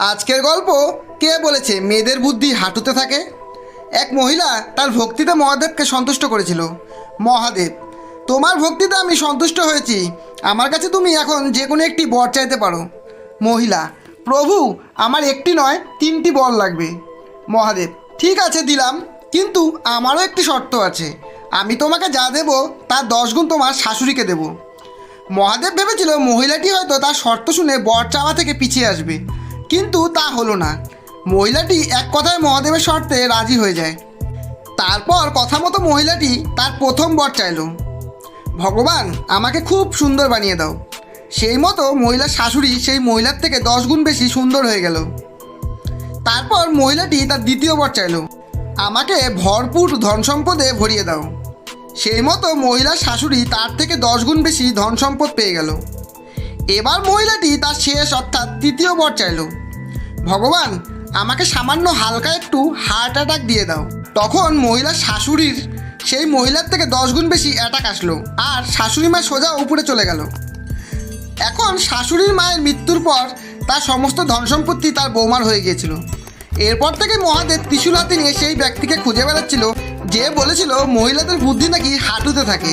আজকের গল্প কে বলেছে মেয়েদের বুদ্ধি হাঁটুতে থাকে? এক মহিলা তার ভক্তিতে মহাদেবকে সন্তুষ্ট করেছিল। মহাদেব, তোমার ভক্তিতে আমি সন্তুষ্ট হয়েছি। আমার কাছে তুমি এখন যে কোনো একটি বর চাইতে পারো। মহিলা, প্রভু, আমার একটি নয়, তিনটি বর লাগবে। মহাদেব, ঠিক আছে দিলাম, কিন্তু আমারও একটি শর্ত আছে। আমি তোমাকে যা দেব তার দশ গুণ তোমার শাশুড়িকে দেবো। মহাদেব ভেবেছিল মহিলাটি হয়তো তার শর্ত শুনে বর চাওয়া থেকে পিছিয়ে আসবে। কিন্তু তা হলো না। মহিলাটি এক কথায় মহাদেবের শর্তে রাজি হয়ে যায়। তারপর কথা মতো মহিলাটি তার প্রথম বর চাইলো। ভগবান, আমাকে খুব সুন্দর বানিয়ে দাও। সেই মতো মহিলার শাশুড়ি সেই মহিলার থেকে দশ গুণ বেশি সুন্দর হয়ে গেল। তারপর মহিলাটি তার দ্বিতীয় বর চাইলো। আমাকে ভরপুর ধন সম্পদে ভরিয়ে দাও। সেই মতো মহিলার শাশুড়ি তার থেকে দশ গুণ বেশি ধন সম্পদ পেয়ে গেল। এবার মহিলাটি তার শেষ অর্থাৎ তৃতীয় বর চাইল। ভগবান, আমাকে সামান্য হালকা একটু হার্ট অ্যাটাক দিয়ে দাও। তখন মহিলার শাশুড়ির সেই মহিলার থেকে দশ গুণ বেশি অ্যাটাক আসলো আর শাশুড়ি মা সোজা উপরে চলে গেল। এখন শাশুড়ির মায়ের মৃত্যুর পর তার সমস্ত ধন সম্পত্তি তার বৌমার হয়ে গিয়েছিল। এরপর থেকে মহাদেব ত্রিশূল হাতে নিয়ে সেই ব্যক্তিকে খুঁজে বেড়াচ্ছিল যে বলেছিল মহিলাদের বুদ্ধি নাকি হাঁটুতে থাকে।